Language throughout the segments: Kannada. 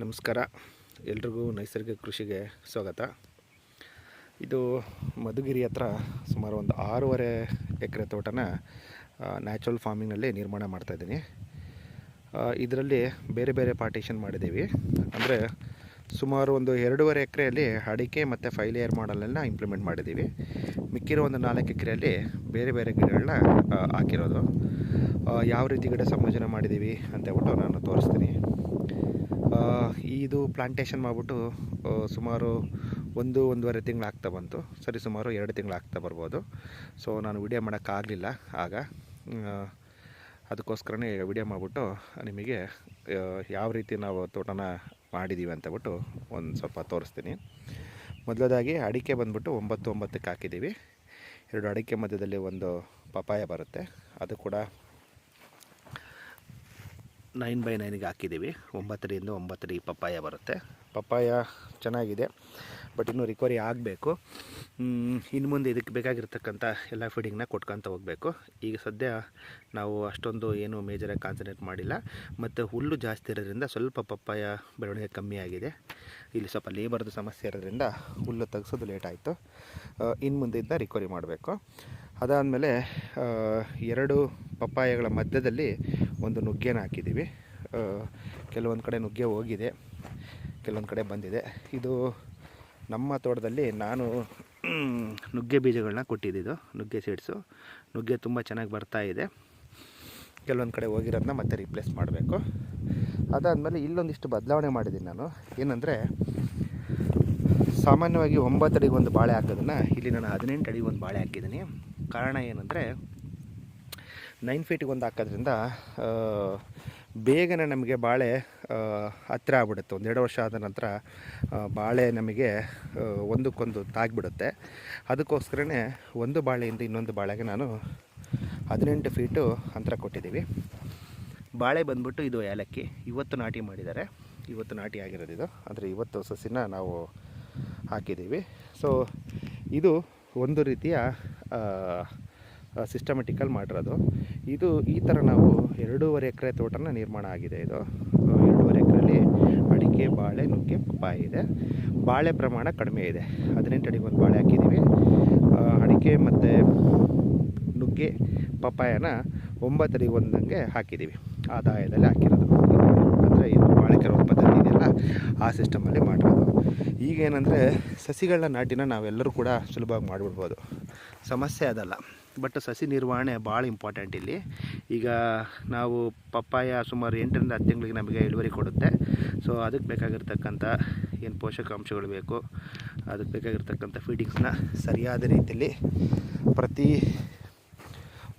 ನಮಸ್ಕಾರ. ಎಲ್ರಿಗೂ ನೈಸರ್ಗಿಕ ಕೃಷಿಗೆ ಸ್ವಾಗತ. ಇದು ಮಧುಗಿರಿ ಹತ್ರ ಸುಮಾರು ಒಂದು ಆರೂವರೆ ಎಕರೆ ತೋಟನ ನ್ಯಾಚುರಲ್ ಫಾರ್ಮಿಂಗ್ನಲ್ಲಿ ನಿರ್ಮಾಣ ಮಾಡ್ತಾಯಿದ್ದೀನಿ ಇದರಲ್ಲಿ ಬೇರೆ ಬೇರೆ ಪಾರ್ಟಿಷನ್ ಮಾಡಿದ್ದೀವಿ. ಅಂದರೆ ಸುಮಾರು ಒಂದು ಎರಡೂವರೆ ಎಕರೆಯಲ್ಲಿ ಅಡಿಕೆ ಮತ್ತು ಫೈಲ್ ಲೇಯರ್ ಮಾಡಲನ್ನ ಇಂಪ್ಲಿಮೆಂಟ್ ಮಾಡಿದ್ದೀವಿ. ಮಿಕ್ಕಿರೋ ಒಂದು ನಾಲ್ಕು ಎಕರೆಯಲ್ಲಿ ಬೇರೆ ಬೇರೆ ಗಿಡಗಳನ್ನ ಹಾಕಿರೋದು. ಯಾವ ರೀತಿ ಗಿಡ ಸಂಯೋಜನೆ ಮಾಡಿದ್ದೀವಿ ಅಂತ ಹೇಳ್ಬಿಟ್ಟು ನಾನು ತೋರಿಸ್ತೀನಿ. ಇದು ಪ್ಲಾಂಟೇಷನ್ ಮಾಡಿಬಿಟ್ಟು ಸುಮಾರು ಒಂದು, ಒಂದೂವರೆ ತಿಂಗಳು ಆಗ್ತಾ ಬಂತು. ಸರಿ, ಸುಮಾರು ಎರಡು ತಿಂಗಳು ಆಗ್ತಾ ಬರ್ಬೋದು. ಸೊ ನಾನು ವಿಡಿಯೋ ಮಾಡೋಕ್ಕಾಗಲಿಲ್ಲ. ಆಗ ಅದಕ್ಕೋಸ್ಕರನೇ ವಿಡಿಯೋ ಮಾಡಿಬಿಟ್ಟು, ನಿಮಗೆ ಯಾವ ರೀತಿ ನಾವು ತೋಟನ ಮಾಡಿದ್ದೀವಿ ಅಂತಬಿಟ್ಟು ಒಂದು ಸ್ವಲ್ಪ ತೋರಿಸ್ತೀನಿ. ಮೊದಲದಾಗಿ ಅಡಿಕೆ ಬಂದುಬಿಟ್ಟು ಒಂಬತ್ತು, ಒಂಬತ್ತಕ್ಕೆ ಹಾಕಿದ್ದೀವಿ. ಎರಡು ಅಡಿಕೆ ಮಧ್ಯದಲ್ಲಿ ಒಂದು ಪಪಾಯ ಬರುತ್ತೆ. ಅದು ಕೂಡ ನೈನ್ ಬೈ ನೈನಿಗೆ ಹಾಕಿದ್ದೀವಿ. ಒಂಬತ್ತರಿಂದ ಒಂಬತ್ತರಿ ಪಪ್ಪಾಯ ಬರುತ್ತೆ. ಪಪ್ಪಾಯ ಚೆನ್ನಾಗಿದೆ, ಬಟ್ ಇನ್ನೂ ರಿಕವರಿ ಆಗಬೇಕು. ಇನ್ನು ಮುಂದೆ ಇದಕ್ಕೆ ಬೇಕಾಗಿರ್ತಕ್ಕಂಥ ಎಲ್ಲ ಫೀಡಿಂಗ್ನ ಕೊಟ್ಕೊತ ಹೋಗಬೇಕು. ಈಗ ಸದ್ಯ ನಾವು ಅಷ್ಟೊಂದು ಏನು ಮೇಜರಾಗಿ ಕಾನ್ಸಂಟ್ರೇಟ್ ಮಾಡಿಲ್ಲ. ಮತ್ತು ಹುಲ್ಲು ಜಾಸ್ತಿ ಇರೋದ್ರಿಂದ ಸ್ವಲ್ಪ ಪಪ್ಪಾಯ ಬೆಳವಣಿಗೆ ಕಮ್ಮಿ ಆಗಿದೆ. ಇಲ್ಲಿ ಸ್ವಲ್ಪ ಲೇಬರ್ದು ಸಮಸ್ಯೆ ಇರೋದ್ರಿಂದ ಹುಲ್ಲು ತೆಗ್ಸೋದು ಲೇಟ್ ಆಯಿತು. ಇನ್ನು ಮುಂದೆಯಿಂದ ರಿಕವರಿ ಮಾಡಬೇಕು. ಅದಾದಮೇಲೆ ಎರಡು ಪಪ್ಪಾಯಗಳ ಮಧ್ಯದಲ್ಲಿ ಒಂದು ನುಗ್ಗೆನ ಹಾಕಿದ್ದೀವಿ. ಕೆಲವೊಂದು ಕಡೆ ನುಗ್ಗೆ ಹೋಗಿದೆ, ಕೆಲವೊಂದು ಕಡೆ ಬಂದಿದೆ. ಇದು ನಮ್ಮ ತೋಟದಲ್ಲಿ ನಾನು ನುಗ್ಗೆ ಬೀಜಗಳನ್ನ ಕೊಟ್ಟಿದ್ದಿದ್ದು ನುಗ್ಗೆ ಸೀಡ್ಸು. ನುಗ್ಗೆ ತುಂಬ ಚೆನ್ನಾಗಿ ಬರ್ತಾ ಇದೆ. ಕೆಲವೊಂದು ಕಡೆ ಹೋಗಿರೋದನ್ನ ಮತ್ತೆ ರಿಪ್ಲೇಸ್ ಮಾಡಬೇಕು. ಅದಾದಮೇಲೆ ಇಲ್ಲೊಂದಿಷ್ಟು ಬದಲಾವಣೆ ಮಾಡಿದ್ದೀನಿ ನಾನು. ಏನಂದರೆ, ಸಾಮಾನ್ಯವಾಗಿ ಒಂಬತ್ತು ಅಡಿಗೆ ಒಂದು ಬಾಳೆ ಹಾಕೋದನ್ನು, ಇಲ್ಲಿ ನಾನು ಹದಿನೆಂಟು ಅಡಿಗೆ ಒಂದು ಬಾಳೆ ಹಾಕಿದ್ದೀನಿ. ಕಾರಣ ಏನಂದರೆ ನೈನ್ ಫೀಟಿಗೆ ಒಂದು ಹಾಕೋದ್ರಿಂದ ಬೇಗನೆ ನಮಗೆ ಬಾಳೆ ಹತ್ತಿರ ಆಗ್ಬಿಡುತ್ತೆ. ಒಂದೆರಡು ವರ್ಷ ಆದ ನಂತರ ಬಾಳೆ ನಮಗೆ ಒಂದಕ್ಕೊಂದು ತಾಗಿಬಿಡುತ್ತೆ. ಅದಕ್ಕೋಸ್ಕರನೇ ಒಂದು ಬಾಳೆಯಿಂದ ಇನ್ನೊಂದು ಬಾಳೆಗೆ ನಾನು ಹದಿನೆಂಟು ಫೀಟು ಅಂತರ ಕೊಟ್ಟಿದ್ದೀವಿ. ಬಾಳೆ ಬಂದ್ಬಿಟ್ಟು ಇದು ಏಲಕ್ಕಿ. ಇವತ್ತು ನಾಟಿ ಮಾಡಿದ್ದಾರೆ. ಇವತ್ತು ನಾಟಿ ಆಗಿರೋದು ಇದು. ಅಂದರೆ ಇವತ್ತು ಸಸಿನ ನಾವು ಹಾಕಿದ್ದೀವಿ. ಸೊ ಇದು ಒಂದು ರೀತಿಯ ಸಿಸ್ಟಮೆಟಿಕಲ್ ಮಾಡಿರೋದು. ಇದು ಈ ಥರ ನಾವು ಎರಡೂವರೆ ಎಕರೆ ತೋಟನ ನಿರ್ಮಾಣ ಆಗಿದೆ ಇದು. ಎರಡೂವರೆ ಎಕರೆಯಲ್ಲಿ ಅಡಿಕೆ, ಬಾಳೆ, ನುಗ್ಗೆ, ಪಪ್ಪಾಯಿ ಇದೆ. ಬಾಳೆ ಪ್ರಮಾಣ ಕಡಿಮೆ ಇದೆ. ಹದಿನೆಂಟು ಅಡಿಗೆ ಒಂದು ಬಾಳೆ ಹಾಕಿದ್ದೀವಿ. ಅಡಿಕೆ ಮತ್ತು ನುಗ್ಗೆ, ಪಪ್ಪಾಯನ ಒಂಬತ್ತು ಅಡಿಗೆ ಒಂದಂಗೆ ಹಾಕಿದ್ದೀವಿ. ಆದಾಯದಲ್ಲಿ ಹಾಕಿರೋದು. ಅಂದರೆ ಇದು ಬಾಳೆಕೆರೆ ಪದ್ಧತಿ ಇದೆಯಲ್ಲ ಆ ಸಿಸ್ಟಮಲ್ಲಿ ಮಾಡಿರೋದು ಈಗೇನೆಂದರೆ ಸಸಿಗಳನ್ನ ನಾಟಿನ ನಾವೆಲ್ಲರೂ ಕೂಡ ಸುಲಭವಾಗಿ ಮಾಡಿಬಿಡ್ಬೋದು. ಸಮಸ್ಯೆ ಅದಲ್ಲ. ಬಟ್ ಸಸಿ ನಿರ್ವಹಣೆ ಭಾಳ ಇಂಪಾರ್ಟೆಂಟ್ ಇಲ್ಲಿ. ಈಗ ನಾವು ಪಪ್ಪಾಯ ಸುಮಾರು ಎಂಟರಿಂದ ಹತ್ತು ತಿಂಗಳಿಗೆ ನಮಗೆ ಇಳುವರಿ ಕೊಡುತ್ತೆ. ಸೊ ಅದಕ್ಕೆ ಬೇಕಾಗಿರ್ತಕ್ಕಂಥ ಏನು ಪೋಷಕಾಂಶಗಳು ಬೇಕು, ಅದಕ್ಕೆ ಬೇಕಾಗಿರ್ತಕ್ಕಂಥ ಫೀಡಿಂಗ್ಸ್ನ ಸರಿಯಾದ ರೀತಿಯಲ್ಲಿ ಪ್ರತಿ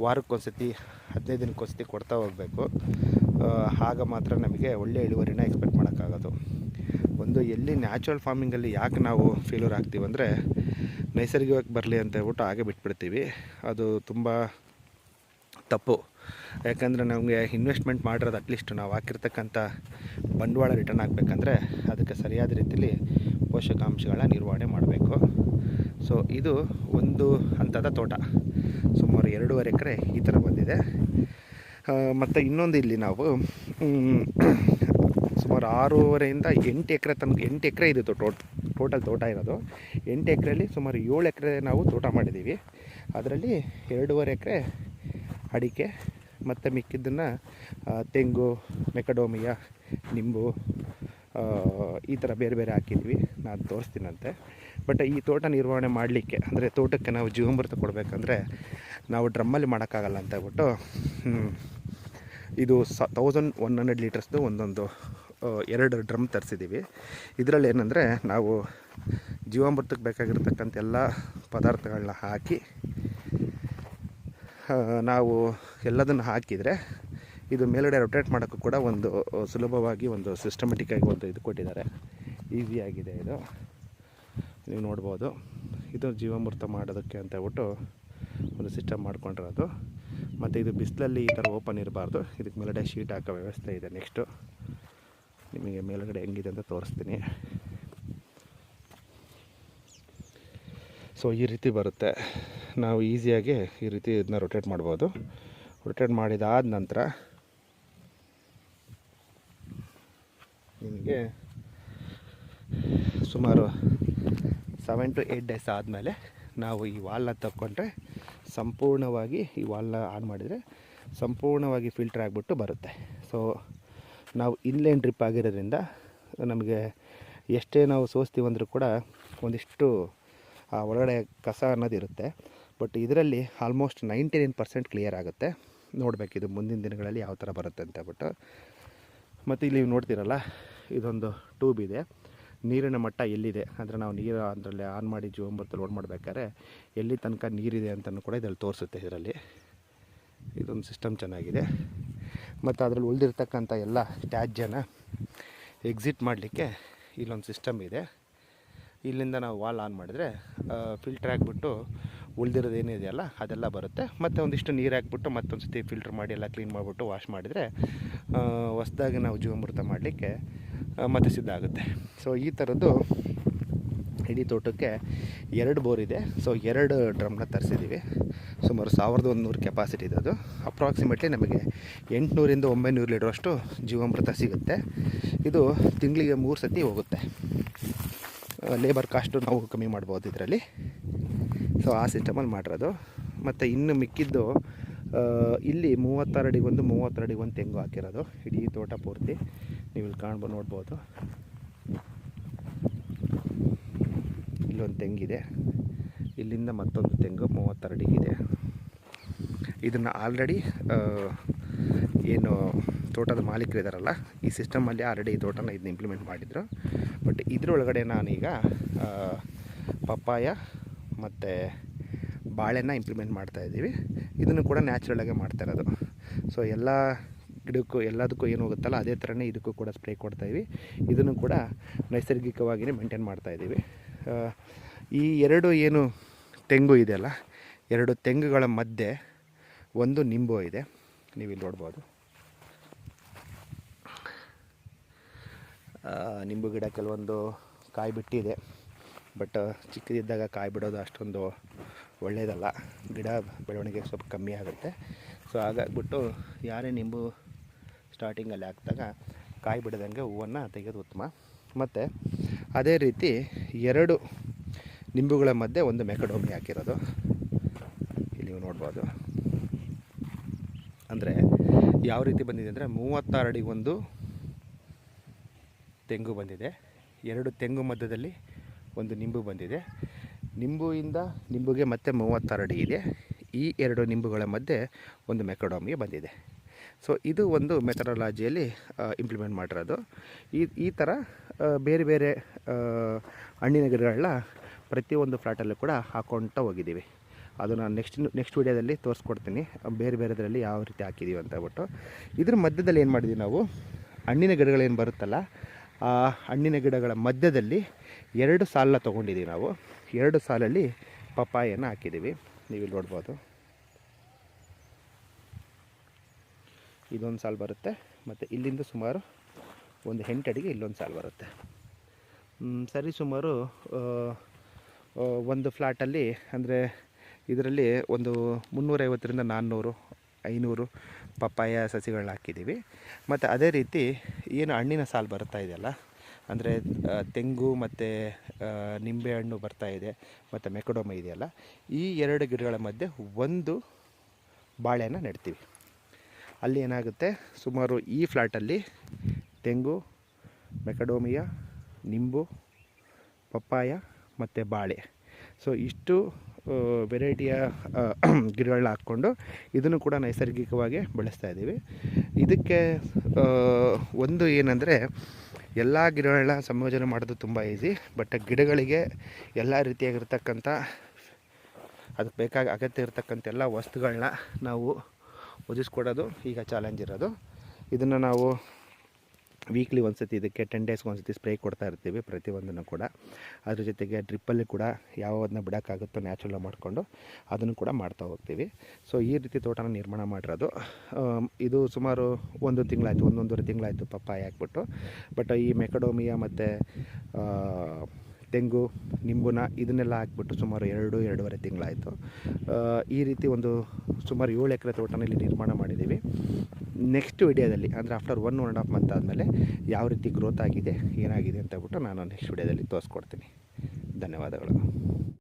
ವಾರಕ್ಕೊಂದ್ಸತಿ, ಹದಿನೈದು ದಿನಕ್ಕೊಂದ್ಸತಿ ಕೊಡ್ತಾ ಹೋಗಬೇಕು. ಆಗ ಮಾತ್ರ ನಮಗೆ ಒಳ್ಳೆಯ ಇಳುವರಿನ ಎಕ್ಸ್ಪೆಕ್ಟ್ ಮಾಡೋಕ್ಕಾಗೋದು. ಒಂದು ಎಲ್ಲಿ ನ್ಯಾಚುರಲ್ ಫಾರ್ಮಿಂಗಲ್ಲಿ ಯಾಕೆ ನಾವು ಫೇಲ್ಯೂರ್ ಆಗ್ತೀವಿ ಅಂದರೆ, ನೈಸರ್ಗಿಕವಾಗಿ ಬರಲಿ ಅಂತ ಹೇಳ್ಬಿಟ್ಟು ಹಾಗೆ ಬಿಟ್ಬಿಡ್ತೀವಿ. ಅದು ತುಂಬ ತಪ್ಪು. ಯಾಕಂದರೆ ನಮಗೆ ಇನ್ವೆಸ್ಟ್ಮೆಂಟ್ ಮಾಡಿರೋದು ಅಟ್ಲೀಸ್ಟ್ ನಾವು ಹಾಕಿರ್ತಕ್ಕಂಥ ಬಂಡವಾಳ ರಿಟರ್ನ್ ಆಗಬೇಕಂದ್ರೆ, ಅದಕ್ಕೆ ಸರಿಯಾದ ರೀತಿಯಲ್ಲಿ ಪೋಷಕಾಂಶಗಳ ನಿರ್ವಹಣೆ ಮಾಡಬೇಕು. ಸೊ ಇದು ಒಂದು ಹಂತದ ತೋಟ. ಸುಮಾರು ಎರಡೂವರೆ ಎಕರೆ ಈ ಥರ ಬಂದಿದೆ. ಮತ್ತು ಇನ್ನೊಂದು ಇಲ್ಲಿ ನಾವು ಸುಮಾರು ಆರೂವರೆಯಿಂದ ಎಂಟು ಎಕರೆ ತನಕ, ಎಂಟು ಎಕರೆ ಇದೆ ಟೋಟ್, ಟೋಟಲ್ ತೋಟ ಇರೋದು. ಎಂಟು ಎಕರೆಯಲ್ಲಿ ಸುಮಾರು ಏಳು ಎಕರೆ ನಾವು ತೋಟ ಮಾಡಿದ್ದೀವಿ. ಅದರಲ್ಲಿ ಎರಡೂವರೆ ಎಕರೆ ಅಡಿಕೆ, ಮತ್ತು ಮಿಕ್ಕಿದ್ದನ್ನು ತೆಂಗು, ಮೆಕಡೋಮಿಯ, ನಿಂಬು ಈ ಥರ ಬೇರೆ ಬೇರೆ ಹಾಕಿದ್ವಿ. ನಾನು ತೋರಿಸ್ತೀನಂತೆ. ಬಟ್ ಈ ತೋಟ ನಿರ್ವಹಣೆ ಮಾಡಲಿಕ್ಕೆ, ಅಂದರೆ ತೋಟಕ್ಕೆ ನಾವು ಜೀವಮೃತ ಕೊಡಬೇಕಂದ್ರೆ ನಾವು ಡ್ರಮ್ಮಲ್ಲಿ ಮಾಡೋಕ್ಕಾಗಲ್ಲ ಅಂತ ಹೇಳ್ಬಿಟ್ಟು ಇದು ಸ ತೌಸಂಡ್ ಒನ್ ಹಂಡ್ರೆಡ್ ಲೀಟರ್ಸ್ದು ಒಂದೊಂದು ಎರಡು ಡ್ರಮ್ ತರಿಸಿದ್ದೀವಿ ಇದರಲ್ಲಿ ಏನಂದರೆ ನಾವು ಜೀವಾಮೃತಕ್ಕೆ ಬೇಕಾಗಿರ್ತಕ್ಕಂಥ ಎಲ್ಲ ಪದಾರ್ಥಗಳನ್ನ ಹಾಕಿ ನಾವು ಎಲ್ಲದನ್ನು ಹಾಕಿದರೆ ಇದು ಮೇಲುಗಡೆ ರೊಟೇಟ್ ಮಾಡೋಕ್ಕೂ ಕೂಡ ಒಂದು ಸುಲಭವಾಗಿ ಒಂದು ಸಿಸ್ಟಮೆಟಿಕ್ಕಾಗಿ ಒಂದು ಇದು ಕೊಟ್ಟಿದ್ದಾರೆ. ಈಸಿಯಾಗಿದೆ ಇದು. ನೀವು ನೋಡ್ಬೋದು. ಇದು ಜೀವಾಮೃತ ಮಾಡೋದಕ್ಕೆ ಅಂತ ಹೇಳ್ಬಿಟ್ಟು ಒಂದು ಸಿಸ್ಟಮ್ ಮಾಡ್ಕೊಂಡಿರೋದು. ಮತ್ತು ಇದು ಬಿಸಿಲಲ್ಲಿ ಈ ಥರ ಓಪನ್ ಇರಬಾರ್ದು. ಇದಕ್ಕೆ ಮೇಲ್ಗಡೆ ಶೀಟ್ ಹಾಕೋ ವ್ಯವಸ್ಥೆ ಇದೆ ನೆಕ್ಸ್ಟು. ನಿಮಗೆ ಮೇಲುಗಡೆ ಹೆಂಗಿದೆ ಅಂತ ತೋರಿಸ್ತೀನಿ. ಸೊ ಈ ರೀತಿ ಬರುತ್ತೆ. ನಾವು ಈಸಿಯಾಗಿ ಈ ರೀತಿ ಇದನ್ನ ರೊಟೇಟ್ ಮಾಡ್ಬೋದು. ರೊಟೇಟ್ ಮಾಡಿದಾದ ನಂತರ ನಿಮಗೆ ಸುಮಾರು ಸೆವೆನ್ ಟು ಏಯ್ಟ್ ಡೇಸ್ ಆದಮೇಲೆ ನಾವು ಈ ವಾಲ್ನ ತಕ್ಕೊಂಡ್ರೆ ಸಂಪೂರ್ಣವಾಗಿ ಈ ವಾಲ್ನ ಆನ್ ಮಾಡಿದರೆ ಸಂಪೂರ್ಣವಾಗಿ ಫಿಲ್ಟರ್ ಆಗಿಬಿಟ್ಟು ಬರುತ್ತೆ. ಸೊ ನಾವು ಇನ್ಲೈನ್ ಡ್ರಿಪ್ ಆಗಿರೋದ್ರಿಂದ ನಮಗೆ ಎಷ್ಟೇ ನಾವು ಸೋಸ್ತೀವಿ ಅಂದರೂ ಕೂಡ ಒಂದಿಷ್ಟು, ಆ, ಒಳಗಡೆ ಕಸ ಅನ್ನೋದು ಇರುತ್ತೆ. ಬಟ್ ಇದರಲ್ಲಿ almost ninety nine percent clear ಆಗುತ್ತೆ ನೋಡಬೇಕಿದು ಮುಂದಿನ ದಿನಗಳಲ್ಲಿ ಯಾವ ಥರ ಬರುತ್ತೆ ಅಂತ ಬಿಟ್ಟು. ಮತ್ತು ಇಲ್ಲಿ ನೀವು ನೋಡ್ತೀರಲ್ಲ, ಇದೊಂದು ಟ್ಯೂಬ್ ಇದೆ. ನೀರಿನ ಮಟ್ಟ ಎಲ್ಲಿದೆ? ಅಂದರೆ ನಾವು ನೀರು ಅದರಲ್ಲಿ ಆನ್ ಮಾಡಿ ಜೀವಂಬರ್ತ ಲೋಡ್ ಮಾಡಬೇಕಾದ್ರೆ ಎಲ್ಲಿ ತನಕ ನೀರಿದೆ ಅಂತಲೂ ಕೂಡ ಇದರಲ್ಲಿ ತೋರಿಸುತ್ತೆ ಇದರಲ್ಲಿ. ಇದೊಂದು ಸಿಸ್ಟಮ್ ಚೆನ್ನಾಗಿದೆ. ಮತ್ತು ಅದರಲ್ಲಿ ಉಳಿದಿರ್ತಕ್ಕಂಥ ಎಲ್ಲ ತ್ಯಾಜ್ಯನ ಎಕ್ಸಿಟ್ ಮಾಡಲಿಕ್ಕೆ ಇಲ್ಲೊಂದು ಸಿಸ್ಟಮ್ ಇದೆ. ಇಲ್ಲಿಂದ ನಾವು ವಾಲ್ ಆನ್ ಮಾಡಿದರೆ ಫಿಲ್ಟ್ರ್ ಆಗಿಬಿಟ್ಟು ಉಳಿದಿರೋದು ಏನಿದೆಯಲ್ಲ ಅದೆಲ್ಲ ಬರುತ್ತೆ. ಮತ್ತು ಒಂದಿಷ್ಟು ನೀರು ಹಾಕ್ಬಿಟ್ಟು ಮತ್ತೊಂದು ಸತಿ ಫಿಲ್ಟ್ರ್ ಮಾಡಿ ಎಲ್ಲ ಕ್ಲೀನ್ ಮಾಡಿಬಿಟ್ಟು ವಾಶ್ ಮಾಡಿದರೆ ಹೊಸ್ದಾಗಿ ನಾವು ಜೀವಾಮೃತ ಮಾಡಲಿಕ್ಕೆ ಮತ್ತೆ ಸಿದ್ಧ ಆಗುತ್ತೆ. ಸೊ ಈ ಥರದ್ದು ಇಡೀ ತೋಟಕ್ಕೆ ಎರಡು ಬೋರ್ ಇದೆ. ಸೊ ಎರಡು ಡ್ರಮ್ನ ತರಿಸಿದ್ದೀವಿ. ಸುಮಾರು ಸಾವಿರದ ಒಂದು ನೂರು ಕೆಪಾಸಿಟಿ ಇದೆ ಅದು. ಅಪ್ರಾಕ್ಸಿಮೇಟ್ಲಿ ನಮಗೆ ಎಂಟುನೂರಿಂದ ಒಂಬೈನೂರು ಲೀಟ್ರಷ್ಟು ಜೀವಾಮೃತ ಸಿಗುತ್ತೆ. ಇದು ತಿಂಗಳಿಗೆ ಮೂರು ಸತಿ ಹೋಗುತ್ತೆ. ಲೇಬರ್ ಕಾಸ್ಟು ನಾವು ಕಮ್ಮಿ ಮಾಡ್ಬೋದು ಇದರಲ್ಲಿ. ಸೊ ಆ ಸಿಸ್ಟಮಲ್ಲಿ ಮಾಡಿರೋದು. ಮತ್ತು ಇನ್ನು ಮಿಕ್ಕಿದ್ದು ಇಲ್ಲಿ ಮೂವತ್ತಾರು ಅಡಿಗೊಂದು ಮೂವತ್ತಾರು ಅಡಿಗೆ ಒಂದು ತೆಂಗು ಹಾಕಿರೋದು. ಇಡೀ ತೋಟ ಪೂರ್ತಿ. ನೀವು ಇಲ್ಲಿ ಕಾಣ್ಬೋದು ನೋಡ್ಬೋದು. ಇಲ್ಲೊಂದು ತೆಂಗಿದೆ. ಇಲ್ಲಿಂದ ಮತ್ತೊಂದು ತೆಂಗು ಮೂವತ್ತಾರು ಅಡಿಗಿದೆ ಇದನ್ನು ಆಲ್ರೆಡಿ ಏನು ತೋಟದ ಮಾಲೀಕರಿದಾರಲ್ಲ ಈ ಸಿಸ್ಟಮಲ್ಲಿ ಆಲ್ರೆಡಿ ಈ ತೋಟನ ಇದನ್ನ ಇಂಪ್ಲಿಮೆಂಟ್ ಮಾಡಿದರು. ಬಟ್ ಇದರೊಳಗಡೆ ನಾನೀಗ ಪಪ್ಪಾಯ ಮತ್ತು ಬಾಳೆನ ಇಂಪ್ಲಿಮೆಂಟ್ ಮಾಡ್ತಾ ಇದ್ದೀವಿ ಇದನ್ನು ಕೂಡ ನ್ಯಾಚುರಲಾಗೆ ಮಾಡ್ತಾ ಇರೋದು. ಸೊ ಎಲ್ಲ ಗಿಡಕ್ಕೂ ಎಲ್ಲದಕ್ಕೂ ಏನು ಹೋಗುತ್ತಲ್ಲ, ಅದೇ ಥರನೇ ಇದಕ್ಕೂ ಕೂಡ ಸ್ಪ್ರೇ ಕೊಡ್ತಾಯಿವಿ ಇದನ್ನು ಕೂಡ ನೈಸರ್ಗಿಕವಾಗಿಯೇ ಮೇಂಟೈನ್ ಮಾಡ್ತಾಯಿದ್ದೀವಿ ಈ ಎರಡು ಏನು ತೆಂಗು ಇದೆಯಲ್ಲ ಎರಡು ತೆಂಗುಗಳ ಮಧ್ಯೆ ಒಂದು ನಿಂಬು ಇದೆ. ನೀವು ಇಲ್ಲಿ ನೋಡ್ಬೋದು. ನಿಂಬು ಗಿಡ ಕೆಲವೊಂದು ಕಾಯಿ ಬಿಟ್ಟಿದೆ ಬಟ್ ಚಿಕ್ಕದಿದ್ದಾಗ ಕಾಯಿ ಬಿಡೋದು ಅಷ್ಟೊಂದು ಒಳ್ಳೆಯದಲ್ಲ ಗಿಡ ಬೆಳವಣಿಗೆ ಸ್ವಲ್ಪ ಕಮ್ಮಿ ಆಗುತ್ತೆ. ಸೊ, ಹಾಗಾಗ್ಬಿಟ್ಟು ಯಾರೇ ನಿಂಬು ಸ್ಟಾರ್ಟಿಂಗಲ್ಲಿ ಹಾಕಿದಾಗ ಕಾಯಿ ಬಿಡದಂಗೆ ಹೂವನ್ನು ತೆಗೆಯೋದು ಉತ್ತಮ. ಮತ್ತು ಅದೇ ರೀತಿ ಎರಡು ನಿಂಬುಗಳ ಮಧ್ಯೆ ಒಂದು ಮೆಕಡೋಮಿ ಹಾಕಿರೋದು. ಇಲ್ಲಿ ನೀವು ನೋಡ್ಬೋದು. ಅಂದರೆ ಯಾವ ರೀತಿ ಬಂದಿದೆ ಅಂದರೆ ಮೂವತ್ತಾರು ಅಡಿಗೊಂದು ತೆಂಗು ಬಂದಿದೆ. ಎರಡು ತೆಂಗು ಮಧ್ಯದಲ್ಲಿ ಒಂದು ನಿಂಬು ಬಂದಿದೆ. ನಿಂಬುವಿಂದ ನಿಂಬುಗೆ ಮತ್ತೆ ಮೂವತ್ತಾರು ಅಡಿ ಇದೆ. ಈ ಎರಡು ನಿಂಬುಗಳ ಮಧ್ಯೆ ಒಂದು ಮೆಕಡೋಮಿ ಬಂದಿದೆ. ಸೊ ಇದು ಒಂದು ಮೆಥಡಾಲಜಿಯಲ್ಲಿ ಇಂಪ್ಲಿಮೆಂಟ್ ಮಾಡಿರೋದು. ಈ ಈ ಥರ ಬೇರೆ ಬೇರೆ ಹಣ್ಣಿನ ಗಿಡಗಳನ್ನ ಪ್ರತಿಯೊಂದು ಫ್ಲಾಟಲ್ಲೂ ಕೂಡ ಹಾಕ್ಕೊಳ್ತಾ ಹೋಗಿದ್ದೀವಿ. ಅದು ನಾನು ನೆಕ್ಸ್ಟ್ ನೆಕ್ಸ್ಟ್ ವೀಡಿಯೋದಲ್ಲಿ ತೋರಿಸ್ಕೊಡ್ತೀನಿ. ಬೇರೆ ಬೇರೆದರಲ್ಲಿ ಯಾವ ರೀತಿ ಹಾಕಿದ್ದೀವಿ ಅಂತ ಹೇಳ್ಬಿಟ್ಟು. ಇದ್ರ ಮಧ್ಯದಲ್ಲಿ ಏನು ಮಾಡಿದ್ದೀವಿ ನಾವು? ಹಣ್ಣಿನ ಗಿಡಗಳೇನು ಬರುತ್ತಲ್ಲ, ಆ ಹಣ್ಣಿನ ಗಿಡಗಳ ಮಧ್ಯದಲ್ಲಿ ಎರಡು ಸಾಲನ್ನ ತೊಗೊಂಡಿದ್ದೀವಿ ನಾವು. ಎರಡು ಸಾಲಲ್ಲಿ ಪಪ್ಪಾಯನ್ನು ಹಾಕಿದ್ದೀವಿ ನೀವು ಇಲ್ಲಿ ನೋಡ್ಬೋದು. ಇದೊಂದು ಸಾಲು ಬರುತ್ತೆ. ಮತ್ತು ಇಲ್ಲಿಂದ ಸುಮಾರು ಒಂದು ಎಂಟಡಿಗೆ ಇಲ್ಲೊಂದು ಸಾಲು ಬರುತ್ತೆ. ಸರಿ ಸುಮಾರು ಒಂದು ಫ್ಲ್ಯಾಟಲ್ಲಿ ಅಂದರೆ ಇದರಲ್ಲಿ ಒಂದು ಮುನ್ನೂರೈವತ್ತರಿಂದ ನಾನ್ನೂರು, ಐನೂರು ಪಪ್ಪಾಯ ಸಸಿಗಳನ್ನ ಹಾಕಿದ್ದೀವಿ. ಮತ್ತು ಅದೇ ರೀತಿ ಏನು ಹಣ್ಣಿನ ಸಾಲು ಬರ್ತಾ ಇದೆಯಲ್ಲ ಅಂದರೆ ತೆಂಗು ಮತ್ತು ನಿಂಬೆಹಣ್ಣು ಬರ್ತಾ ಇದೆ, ಮತ್ತು ಮೆಕಡೋಮ ಇದೆಯಲ್ಲ? ಈ ಎರಡು ಗಿಡಗಳ ಮಧ್ಯೆ ಒಂದು ಬಾಳೆನ ನೆಡ್ತೀವಿ. ಅಲ್ಲಿ ಏನಾಗುತ್ತೆ? ಸುಮಾರು ಈ ಫ್ಲ್ಯಾಟಲ್ಲಿ ತೆಂಗು, ಮೆಕಡೋಮಿಯಾ, ನಿಂಬು, ಪಪ್ಪಾಯ ಮತ್ತು ಬಾಳೆ. ಸೊ ಇಷ್ಟು ವೆರೈಟಿಯ ಗಿಡಗಳನ್ನ ಹಾಕ್ಕೊಂಡು ಇದನ್ನು ಕೂಡ ನೈಸರ್ಗಿಕವಾಗಿ ಬೆಳೆಸ್ತಾ ಇದ್ದೀವಿ. ಇದಕ್ಕೆ ಒಂದು ಏನಂದರೆ, ಎಲ್ಲ ಗಿಡಗಳನ್ನ ಸಂಯೋಜನೆ ಮಾಡೋದು ತುಂಬ ಈಸಿ ಬಟ್ ಗಿಡಗಳಿಗೆ ಎಲ್ಲ ರೀತಿಯಾಗಿರ್ತಕ್ಕಂಥ, ಅದಕ್ಕೆ ಬೇಕಾಗಿ ಅಗತ್ಯ ಇರತಕ್ಕಂಥ ಎಲ್ಲ ವಸ್ತುಗಳನ್ನ ನಾವು ಒದಗಿಸ್ಕೊಡೋದು ಈಗ ಚಾಲೆಂಜ್ ಇರೋದು. ಇದನ್ನು ನಾವು ವೀಕ್ಲಿ ಒಂದು ಸತಿ ಇದಕ್ಕೆ ಟೆನ್ ಡೇಸ್ಗೆ ಒಂದು ಸತಿ ಸ್ಪ್ರೇ ಕೊಡ್ತಾ ಇರ್ತೀವಿ ಪ್ರತಿಯೊಂದನ್ನು ಕೂಡ. ಅದ್ರ ಜೊತೆಗೆ ಡ್ರಿಪ್ಪಲ್ಲಿ ಕೂಡ ಯಾವನ್ನ ಬಿಡೋಕ್ಕಾಗುತ್ತೋ ನ್ಯಾಚುರಲ್ ಮಾಡಿಕೊಂಡು ಅದನ್ನು ಕೂಡ ಮಾಡ್ತಾ ಹೋಗ್ತೀವಿ. ಸೊ ಈ ರೀತಿ ತೋಟನ ನಿರ್ಮಾಣ ಮಾಡಿರೋದು. ಇದು ಸುಮಾರು ಒಂದು ತಿಂಗಳಾಯಿತು, ಒಂದೊಂದೂವರೆ ತಿಂಗಳಾಯಿತು ಪಪ್ಪಾಯ ಹಾಕ್ಬಿಟ್ಟು. ಬಟ್ ಈ ಮೆಕಡೋಮಿಯಾ ಮತ್ತು ತೆಂಗು, ನಿಂಬುನ ಇದನ್ನೆಲ್ಲ ಹಾಕ್ಬಿಟ್ಟು ಸುಮಾರು ಎರಡು, ಎರಡೂವರೆ ತಿಂಗಳಾಯಿತು. ಈ ರೀತಿ ಒಂದು ಸುಮಾರು ಏಳು ಎಕರೆ ತೋಟನಲ್ಲಿ ನಿರ್ಮಾಣ ಮಾಡಿದ್ದೀವಿ. ನೆಕ್ಸ್ಟ್ ವಿಡಿಯೋದಲ್ಲಿ, ಅಂದರೆ after one one and half month ಆದಮೇಲೆ ಯಾವ ರೀತಿ ಗ್ರೋತ್ ಆಗಿದೆ, ಏನಾಗಿದೆ ಅಂತ ಹೇಳ್ಬಿಟ್ಟು ನಾನು ನೆಕ್ಸ್ಟ್ ವಿಡಿಯೋದಲ್ಲಿ ತೋರಿಸ್ಕೊಡ್ತೀನಿ. ಧನ್ಯವಾದಗಳು.